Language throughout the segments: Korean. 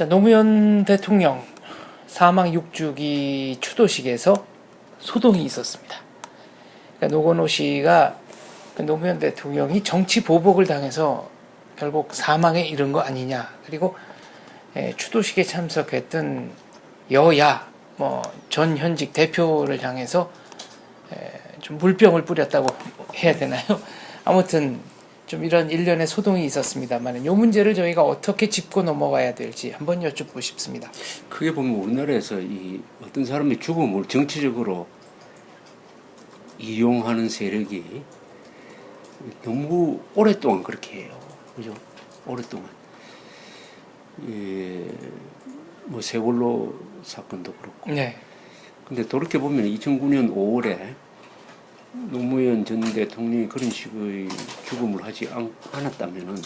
자, 노무현 대통령 사망 6주기 추도식에서 소동이 있었습니다. 그러니까 노건호 씨가 그 노무현 대통령이 정치 보복을 당해서 결국 사망에 이른 거 아니냐. 그리고 에, 추도식에 참석했던 여야 뭐 전 현직 대표를 향해서 에, 좀 물병을 뿌렸다고 해야 되나요? 아무튼 좀 이런 일련의 소동이 있었습니다만 이 문제를 저희가 어떻게 짚고 넘어가야 될지 한번 여쭙고 싶습니다. 크게 보면 우리나라에서 이 어떤 사람의 죽음을 정치적으로 이용하는 세력이 너무 오랫동안 그렇게 해요. 그죠? 오랫동안. 예, 뭐 세월호 사건도 그렇고. 네, 근데 돌이켜 보면 2009년 5월에 노무현 전 대통령이 그런 식의 죽음을 하지 않, 않았다면은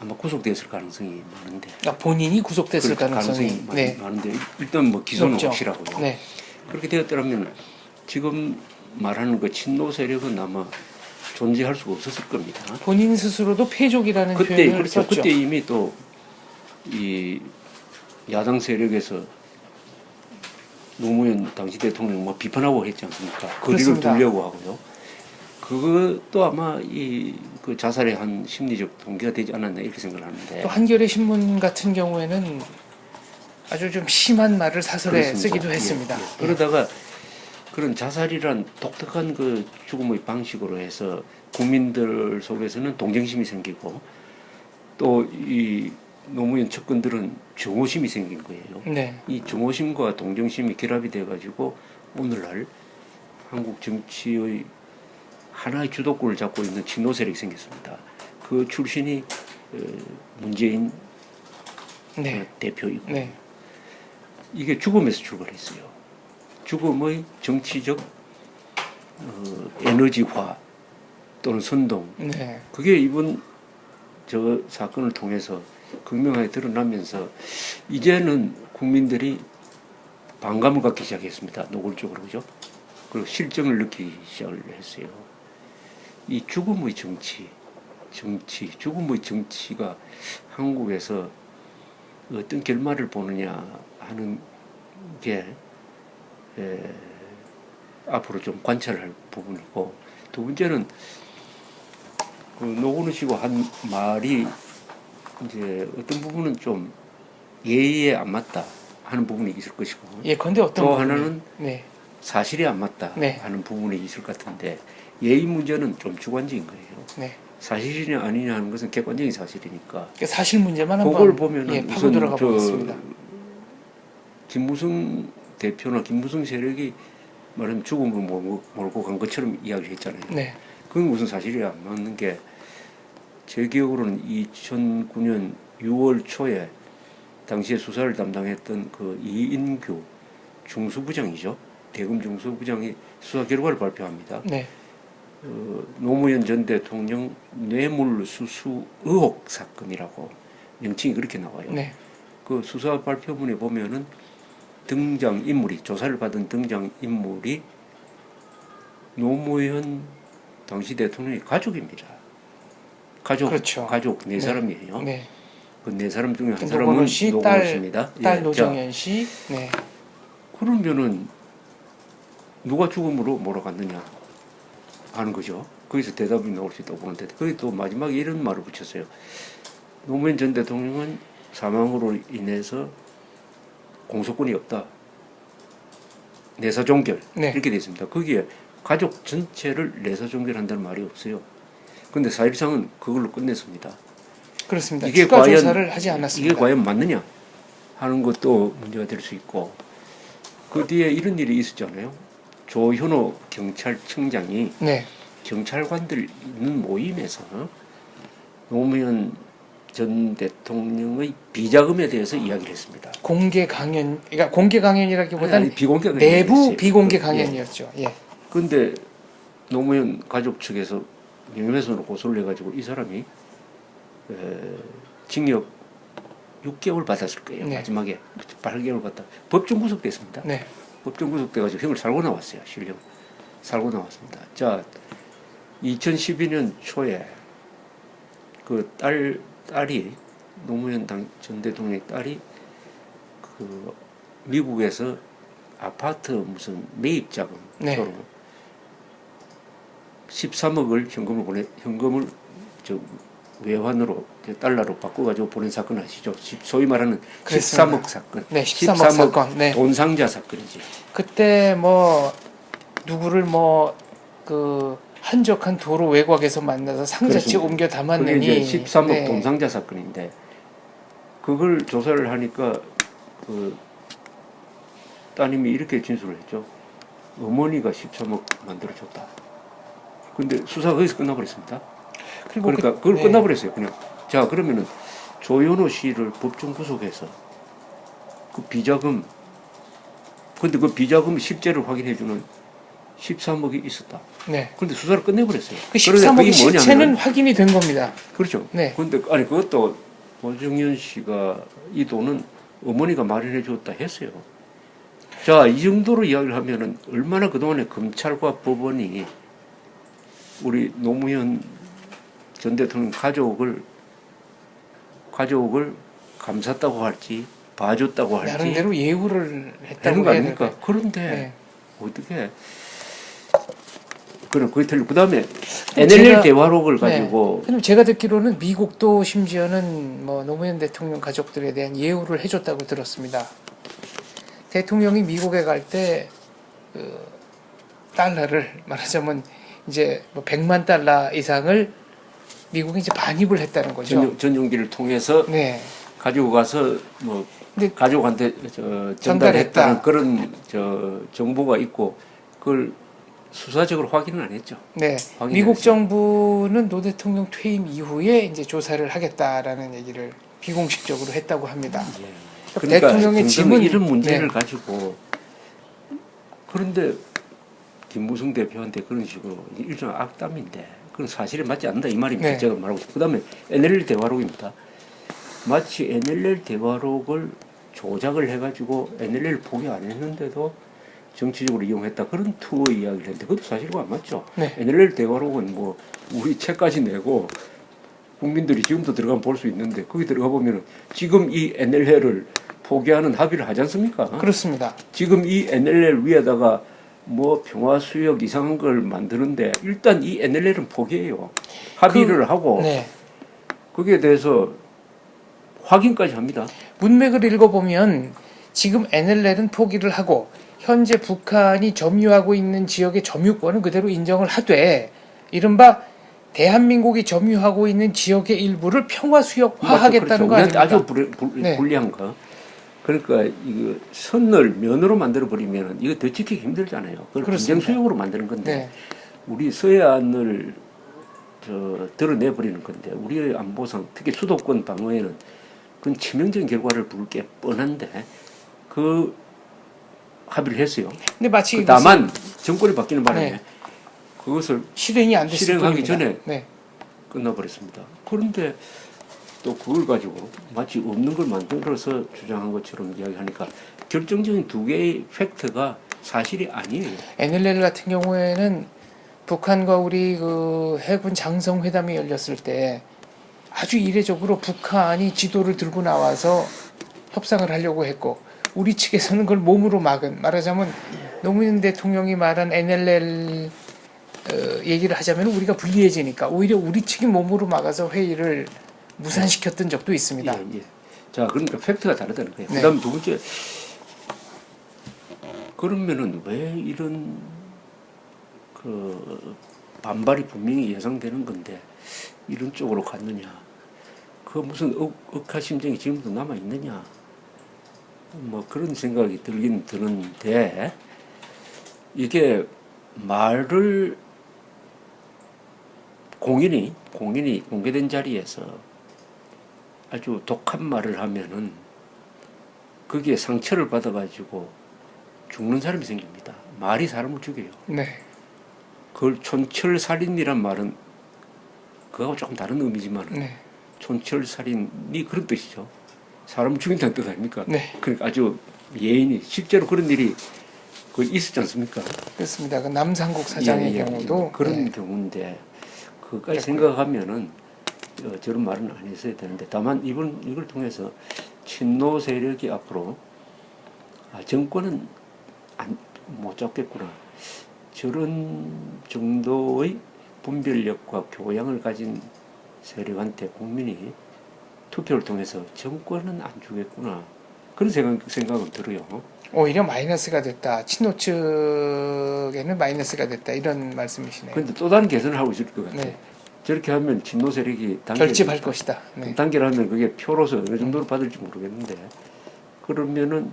아마 구속됐을 가능성이 많은데. 그러니까 본인이 구속됐을 그럴 가능성이 많- 네, 많은데 일단 뭐 기소는 높죠. 확실하고요. 네, 그렇게 되었더라면 지금 말하는 그 친노 세력은 아마 존재할 수가 없었을 겁니다. 본인 스스로도 패족이라는 그때 표현을 그렇죠. 썼죠. 그때 이미 또 이 야당 세력에서 노무현 당시 대통령 뭐 비판하고 했지 않습니까? 거리를. 두려고 하고요. 그것도 아마 이 그 자살의 한 심리적 동기가 되지 않았나 이렇게 생각하는데 또 한겨레 신문 같은 경우에는 아주 좀 심한 말을 사설에 그렇습니다. 쓰기도 예, 했습니다. 예. 그러다가 그런 자살이란 독특한 그 죽음의 방식으로 해서 국민들 속에서는 동정심이 생기고 또이 노무현 측근들은 증오심이 생긴 거예요. 네, 이 증오심과 동정심이 결합이 돼가지고 오늘날 한국 정치의 하나의 주도권을 잡고 있는 친노 세력이 생겼습니다. 그 출신이 어, 문재인 네, 어, 대표이고 네, 이게 죽음에서 출발했어요. 죽음의 정치적 어, 에너지화 또는 선동 네, 그게 이번 저 사건을 통해서 극명하게 드러나면서 이제는 국민들이 반감을 갖기 시작했습니다. 노골적으로 그죠? 그리고 실정을 느끼기 시작을 했어요. 이 죽음의 정치, 정치, 죽음의 정치가 한국에서 어떤 결말을 보느냐 하는 게 에, 앞으로 좀 관찰할 부분이고 두 번째는 그 노건우 씨가 한 말이 이제 어떤 부분은 좀 예의에 안 맞다 하는 부분이 있을 것이고 예, 근데 어떤 또 하나는 네, 사실이 안 맞다 네. 하는 부분이 있을 것 같은데 예의 문제는 좀 주관적인 거예요. 네. 사실이냐 아니냐 하는 것은 객관적인 사실이니까 그러니까 사실 문제만 한번 그걸 보면은 예, 파고 들어가 저 보겠습니다. 김무성 대표나 김무성 세력이 말하면 죽음으로 몰고, 몰고 간 것처럼 이야기를 했잖아요. 네, 그건 무슨 사실이 안 맞는 게 제 기억으로는 2009년 6월 초에 당시에 수사를 담당했던 그 이인규 중수부장이죠. 대검 중수부장이 수사 결과를 발표합니다. 네, 어, 노무현 전 대통령 뇌물 수수 의혹 사건이라고 명칭이 그렇게 나와요. 네, 그 수사 발표문에 보면은 등장 인물이 조사를 받은 등장 인물이 노무현 당시 대통령의 가족입니다. 가족, 그렇죠. 가족 네 네. 사람이에요. 네. 그네 사람 중에 한 사람은 씨, 노건우 딸. 딸 예, 노정현 씨, 네, 자, 그러면은 누가 죽음으로 몰아갔느냐 하는 거죠. 거기서 대답이 나올 수 있다고 보는데 거기 또 마지막에 이런 말을 붙였어요. 노무현 전 대통령은 사망으로 인해서 공소권이 없다. 내사 종결 네. 이렇게 되어 있습니다. 거기에 가족 전체를 내사 종결한다는 말이 없어요. 근데 사실상은 그걸로 끝냈습니다. 그렇습니다. 이게 과연- 조사를 하지 않았습니다. 이게 과연 맞느냐 하는 것도 문제가 될 수 있고 그 뒤에 이런 일이 있었잖아요. 조현호 경찰청장이 네, 경찰관들 있는 모임에서 노무현 전 대통령의 비자금에 대해서 이야기를 했습니다. 공개 강연, 그러니까 공개 강연이라기보다는 비공개 내부 비공개 강연이었죠. 예, 그런데 노무현 가족 측에서 명예훼손으로 고소를 해가지고 이 사람이 에, 징역 6개월 받았을 거예요. 네. 마지막에 8개월 받다. 법정 구속됐습니다. 네, 법정 구속돼가지고 형을 살고 나왔어요. 실형 살고 나왔습니다. 자, 2012년 초에 그 딸 딸이 노무현 당, 전 대통령의 딸이 그 미국에서 아파트 무슨 매입 자금 네. 으로 13억을 현금을 보내 현금을 저 외환으로 저 달러로 바꿔가지고 보낸 사건 아시죠? 시- 소위 말하는 그랬습니다. 13억 사건. 네, 13억 사건. 네. 돈 상자 사건이지. 그때 뭐 누구를 뭐 그 한적한 도로 외곽에서 만나서 상자치 그렇습니다. 옮겨 담았느니 이제 13억 네. 돈 상자 사건인데 그걸 조사를 하니까 그 따님이 이렇게 진술을 했죠. 어머니가 13억 만들어 줬다. 근데 수사가 거기서 끝나버렸습니다. 그리고 그러니까 그- 그걸 네. 끝나버렸어요. 그냥 자 그러면은 조현호 씨를 법정 구속해서 그 비자금 근데 그 비자금 실제를 확인해주는 13억이 있었다. 네. 그런데 수사를 끝내버렸어요. 그 그런데 13억의 그게 실체는 확인이 된 겁니다. 그렇죠. 네. 근데 아니 그것도 오정현 씨가 이 돈은 어머니가 마련해 줬다 했어요. 자, 이 정도로 이야기를 하면은 얼마나 그동안에 검찰과 법원이 우리 노무현 전 대통령 가족을 가족을 감쌌다고 할지 봐줬다고 할지 나름대로 예우를 했다고 거 아닙니까? 그런데 네. 어떻게 그게 틀리고 그다음에 NLL 대화록을 네. 가지고 그럼 제가 듣기로는 미국도 심지어는 뭐 노무현 대통령 가족들에 대한 예우를 해줬다고 들었습니다. 대통령이 미국에 갈 때 그 달러를 말하자면 이제 뭐 100만 달러 이상을 미국에 이제 반입을 했다는 거죠. 전용, 전용기를 통해서 네. 가지고 가서 뭐 가족한테 저 전달했다. 전달했다는 그런 저 정보가 있고 그걸 수사적으로 확인은 안 했죠. 네. 미국 했어요. 정부는 노 대통령 퇴임 이후에 이제 조사를 하겠다라는 얘기를 비공식적으로 했다고 합니다. 그러니까 대통령의 등등 짐은- 이런 문제를 네. 가지고 그런데 김무성 대표한테 그런 식으로 일종의 악담인데 그건 사실에 맞지 않는다 이 말입니다. 네. 제가 말하고 싶고 그 다음에 NLL 대화록입니다. 마치 NLL 대화록을 조작을 해가지고 NLL 포기 안 했는데도 정치적으로 이용했다 그런 투어 이야기를 했는데 그것도 사실과 안 맞죠. 네. NLL 대화록은 뭐 우리 책까지 내고 국민들이 지금도 들어가면 볼 수 있는데 거기 들어가 보면 지금 이 NLL을 포기하는 합의를 하지 않습니까? 그렇습니다. 지금 이 NLL 위에다가 뭐 평화 수역 이상한 걸 만드는데 일단 이 NLL은 포기해요. 합의를 하고 네. 거기에 대해서 확인까지 합니다. 문맥을 읽어보면 지금 NLL은 포기를 하고 현재 북한이 점유하고 있는 지역의 점유권은 그대로 인정을 하되 이른바 대한민국이 점유하고 있는 지역의 일부를 평화 수역화하겠다는 거 우리한테 아닙니까? 아주 불, 불, 네. 불리한 거. 그러니까 이거 선을 면으로 만들어 버리면 이거 더 지키기 힘들잖아요. 그걸 그렇습니다. 수역으로 만드는 건데 네. 우리 서해안을 저 드러내 버리는 건데 우리의 안보상 특히 수도권 방어에는 그건 치명적인 결과를 부를 게 뻔한데 그 합의를 했어요. 근데 마치 그 다만 정권이 바뀌는 바람에 네. 그것을 실행이 안 실행하기 뿐입니다. 전에 네. 끝나버렸습니다. 그런데 또 그걸 가지고 마치 없는 걸 만들어서 주장한 것처럼 이야기하니까 결정적인 두 개의 팩트가 사실이 아니에요. NLL 같은 경우에는 북한과 우리 그 해군 장성 회담이 열렸을 때 아주 이례적으로 북한이 지도를 들고 나와서 협상을 하려고 했고 우리 측에서는 그걸 몸으로 막은 말하자면 노무현 대통령이 말한 NLL 어, 얘기를 하자면 우리가 불리해지니까 오히려 우리 측이 몸으로 막아서 회의를 무산시켰던 적도 있습니다. 예, 예. 자, 그러니까 팩트가 다르다는 거예요. 네. 그다음 두 번째, 그러면은 왜 이런 그 반발이 분명히 예상되는 건데 이런 쪽으로 갔느냐? 그 무슨 억, 억하심정이 지금도 남아 있느냐? 뭐 그런 생각이 들긴 드는데 이게 말을 공인이 공인이 공개된 자리에서 아주 독한 말을 하면은 거기에 상처를 받아가지고 죽는 사람이 생깁니다. 말이 사람을 죽여요. 네. 그걸 촌철살인이란 말은 그거하고 조금 다른 의미지만 은 네. 촌철살인이 그런 뜻이죠. 사람 죽인다는 뜻 아닙니까? 네. 그러니까 아주 예인이 실제로 그런 일이 그 있었지 않습니까? 그렇습니다. 그 남상국 사장의 예, 예, 경우도 그런 네. 경우인데 그까지 생각하면은 어, 저런 말은 안 했어야 되는데 다만 이번 이걸 통해서 친노 세력이 앞으로 아, 정권은 안, 못 잡겠구나. 저런 정도의 분별력과 교양을 가진 세력한테 국민이 투표를 통해서 정권은 안 주겠구나. 그런 생각, 생각은 들어요. 오히려 마이너스가 됐다. 친노 측에는 마이너스가 됐다. 이런 말씀이시네요. 그런데 또 다른 개선을 하고 있을 것 같아요. 네. 저렇게 하면 진노 세력이 단결, 결집할 것이다. 네. 단결 하면 그게 표로서 어느 정도로 받을지 모르겠는데 그러면은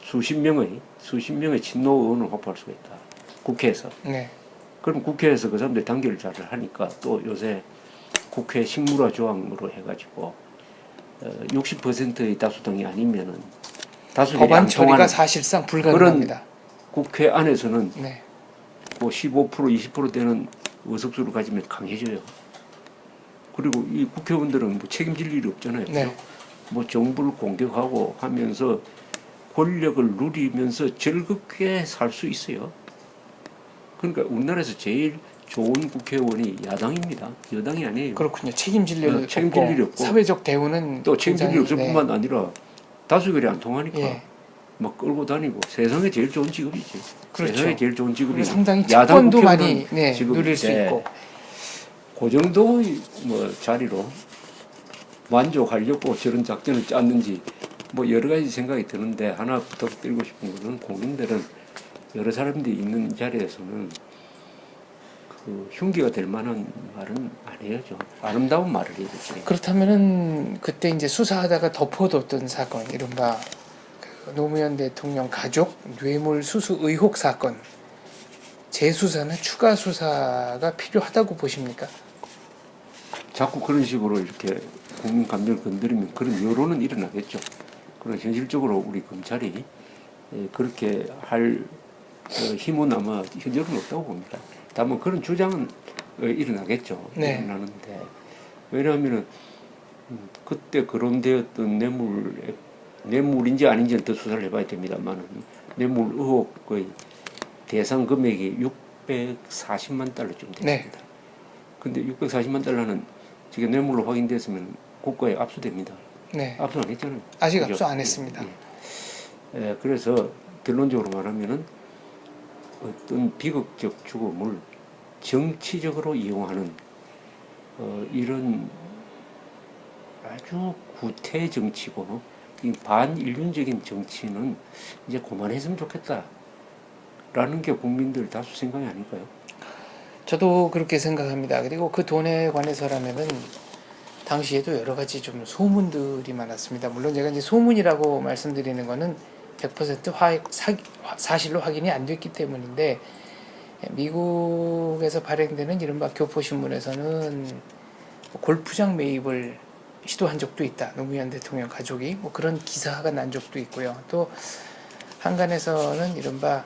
수십 명의 수십 명의 친노 의원을 확보할 수가 있다. 국회에서. 네. 그럼 국회에서 그 사람들이 단결을 잘 하니까 또 요새 국회 식물화 조항으로 해가지고 어, 60%의 다수당이 아니면은 다수결이 법안 안 처리가 사실상 불가능합니다. 국회 안에서는 네. 뭐15% 20% 되는 의석수를 가지면 강해져요. 그리고 이 국회의원들은 뭐 책임질 일이 없잖아요. 네. 뭐 정부를 공격하고 하면서 권력을 누리면서 즐겁게 살 수 있어요. 그러니까 우리나라에서 제일 좋은 국회의원이 야당입니다. 여당이 아니에요. 그렇군요. 책임질 일 네, 책임질 없고 일이 없고. 사회적 대우는 또 책임질 일이 없을 네. 뿐만 아니라 다수결이 안 통하니까 예. 막 끌고 다니고 세상에 제일 좋은 직업이지. 그렇죠. 세상에 제일 좋은 직업이 상당히 야당 채권도 국회의원 많이 네, 누릴 수 있고 그 정도의 뭐 자리로 만족하려고 저런 작전을 짰는지 뭐 여러 가지 생각이 드는데 하나 부탁드리고 싶은 것은 국민들은 여러 사람들이 있는 자리에서는 그 흉기가 될 만한 말은 안 해야죠. 아름다운 말을 해야 되지. 그렇다면은 그때 이제 수사하다가 덮어뒀던 사건 이른바 그 노무현 대통령 가족 뇌물 수수 의혹 사건 재수사나 추가 수사가 필요하다고 보십니까? 자꾸 그런 식으로 이렇게 국민 감정을 건드리면 그런 여론은 일어나겠죠. 그러나 현실적으로 우리 검찰이 예, 그렇게 할 어, 힘은 아마 현재는 없다고 봅니다. 다만 그런 주장은 어, 일어나겠죠. 네. 일어나는데 왜냐하면은 음, 그때 거론되었던 뇌물 뇌물인지 아닌지는 더 수사를 해봐야 됩니다만은 뇌물 의혹의 대상 금액이 640만 달러쯤 네. 됐습니다. 근데 640만 달러는 지금 뇌물로 확인됐으면 국가에 압수됩니다. 네. 압수 안 했잖아요. 아직 그죠? 압수 안 했습니다. 예. 예, 그래서 결론적으로 말하면은 어떤 비극적 죽음을 정치적으로 이용하는 어, 이런 아주 구태 정치고 이 반인륜적인 정치는 이제 그만했으면 좋겠다라는 게 국민들 다수 생각이 아닐까요? 저도 그렇게 생각합니다. 그리고 그 돈에 관해서라면은 당시에도 여러 가지 좀 소문들이 많았습니다. 물론 제가 이제 소문이라고 말씀드리는 거는 100% 화, 사, 사실로 확인이 안 됐기 때문인데 미국에서 발행되는 이른바 교포신문에서는 골프장 매입을 시도한 적도 있다. 노무현 대통령 가족이 뭐 그런 기사가 난 적도 있고요. 또 한간에서는 이른바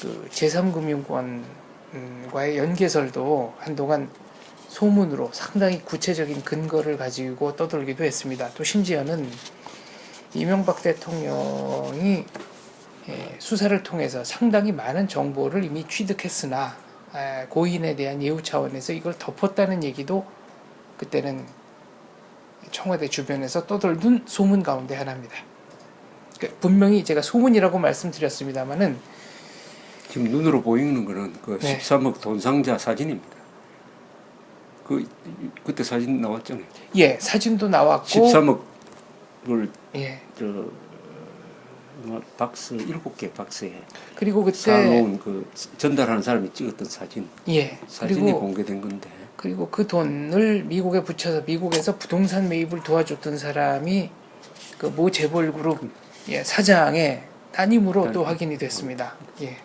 그 제3금융권과의 연계설도 한동안 소문으로 상당히 구체적인 근거를 가지고 떠돌기도 했습니다. 또 심지어는 이명박 대통령이 예, 수사를 통해서 상당히 많은 정보를 이미 취득했으나 에, 고인에 대한 예우 차원에서 이걸 덮었다는 얘기도 그때는 청와대 주변에서 떠돌던 소문 가운데 하나입니다. 그 분명히 제가 소문이라고 말씀드렸습니다만은 지금 눈으로 보이는 거는 그 네. 13억 돈 상자 사진입니다. 그 그때 사진 나왔잖아요. 예 사진도 나왔고 13억을 예저 뭐, 박스 일곱 개 박스에 그리고 그때 쌓아놓은 그 전달하는 사람이 찍었던 사진 예 사진이 공개된 건데 그리고 그 돈을 미국에 붙여서 미국에서 부동산 매입을 도와줬던 사람이 그 모 재벌 그룹 예, 사장의 따님으로 또 확인이 됐습니다. 예.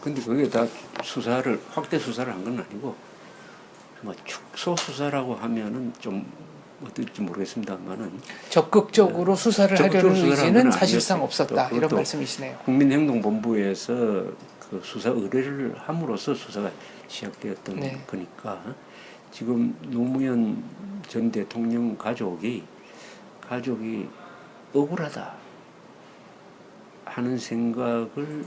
근데 그게 다 수사를 확대 수사를 한 건 아니고 뭐 축소 수사라고 하면은 좀 어떨지 모르겠습니다만은 적극적으로 수사를 적극적으로 하려는 의지는 건 사실상. 없었다. 또 이런 말씀이시네요. 국민행동본부에서 그 수사 의뢰를 함으로써 수사가 시작되었던 네. 거니까 지금 노무현 전 대통령 가족이 가족이 억울하다 하는 생각을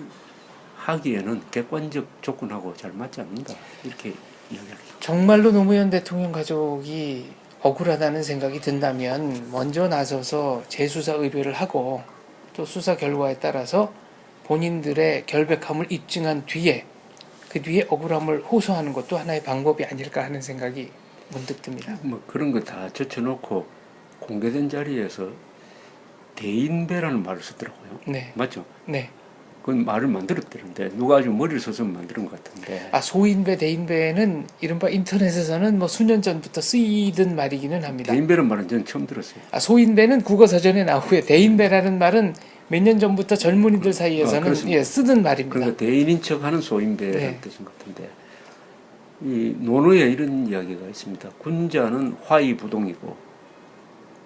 하기에는 객관적 조건하고 잘 맞지 않는다 이렇게 이야기합니다. 정말로 노무현 대통령 가족이 억울하다는 생각이 든다면 먼저 나서서 재수사 의뢰를 하고 또 수사 결과에 따라서 본인들의 결백함을 입증한 뒤에 그 뒤에 억울함을 호소하는 것도 하나의 방법이 아닐까 하는 생각이 문득 듭니다. 뭐 그런 거 다 젖혀놓고 공개된 자리에서 대인배라는 말을 쓰더라고요. 네, 맞죠? 네. 그건 말을 만들었다는데 누가 아주 머리를 써서 만드는 것 같은데 아 소인배, 대인배는 이른바 인터넷에서는 뭐 수년 전부터 쓰이던 말이기는 합니다. 대인배라는 말은 저는 처음 들었어요. 아, 소인배는 국어 사전에 나오고요. 대인배라는 말은 몇 년 전부터 젊은이들 아, 사이에서는 그렇습니다. 예, 쓰던 말입니다. 그러니까 대인인 척하는 소인배라는 네. 뜻인 것 같은데 이 논어에 이런 이야기가 있습니다. 군자는 화이부동이고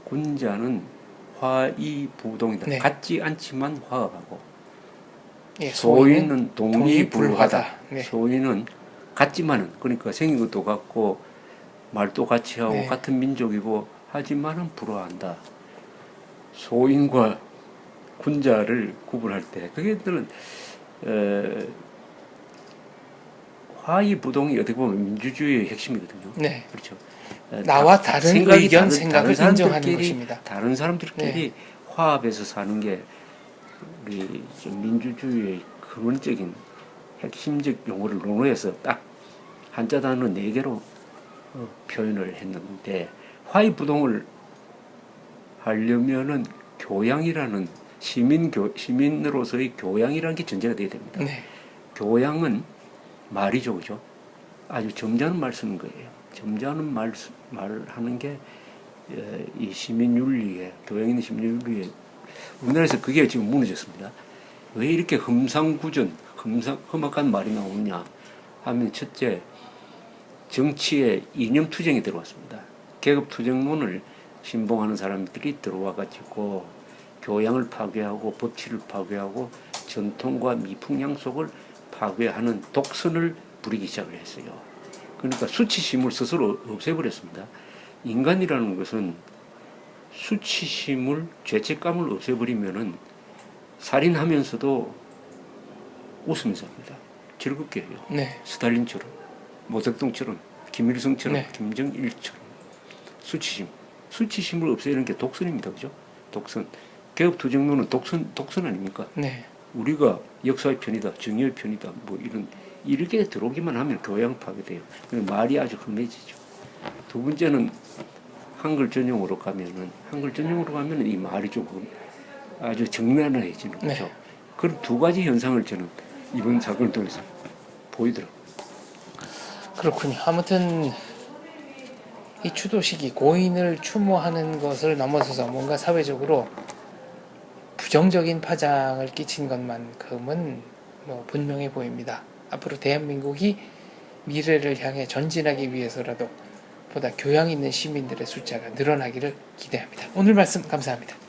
군자는 화이부동이다. 네. 같지 않지만 화합하고 예, 소인은. 동의불화다. 네. 소인은 같지만은 그러니까 생긴 것도 같고 말도 같이 하고 네. 같은 민족이고 하지만은 불화한다. 소인과 군자를 구분할 때 그게들은 에, 화이부동이 어떻게 보면 민주주의의 핵심이거든요. 네. 그렇죠. 에, 나와 다- 다른 생각이 의견, 다른- 생각을 다른 인정하는 사람들끼리- 것입니다. 다른 사람들끼리 화합해서 사는 게 우리 좀 민주주의의 근원적인 핵심적 용어를 논어해서 딱 한자 단어 네 개로 어, 표현을 했는데 화이부동을 하려면은 교양이라는 시민 교 시민으로서의 교양이라는 게 전제가 돼야 됩니다. 네. 교양은 말이죠, 그죠? 아주 점잖은 말 쓰는 거예요. 점잖은 말 쓰- 말을 하는 게 이 시민 윤리에 교양 있는 시민 윤리에 우리나라에서 그게 지금 무너졌습니다. 왜 이렇게 흠상구전, 흠상, 험악한 말이 나오느냐 하면 첫째 정치에 이념 투쟁이 들어왔습니다. 계급 투쟁론을 신봉하는 사람들이 들어와 가지고 교양을 파괴하고 법치를 파괴하고 전통과 미풍 양속을 파괴하는 독선을 부리기 시작을 했어요. 그러니까 수치심을 스스로 없애버렸습니다. 인간이라는 것은 수치심을 죄책감을 없애버리면은 살인하면서도 웃으면서 합니다. 즐겁게 해요. 네. 스탈린처럼, 모택동처럼, 김일성처럼, 네. 김정일처럼 수치심, 수치심을 없애는 게 독선입니다, 그죠? 독선. 개혁투쟁론은 독선, 독선 아닙니까? 네. 우리가 역사의 편이다, 정의의 편이다, 뭐 이런 이렇게 들어오기만 하면 교양 파괴돼요. 말이 아주 험해지죠. 두 번째는 한글 전용으로 가면은 한글 전용으로 가면은 이 말이 조금 아주 정난해지는 네. 거죠. 그런 두 가지 현상을 저는 이번 사건을 통해서 보이더라고요. 그렇군요. 아무튼 이 추도식이 고인을 추모하는 것을 넘어서서 뭔가 사회적으로 부정적인 파장을 끼친 것만큼은 뭐 분명해 보입니다. 앞으로 대한민국이 미래를 향해 전진하기 위해서라도 보다 교양 있는 시민들의 숫자가 늘어나기를 기대합니다. 오늘 말씀 감사합니다.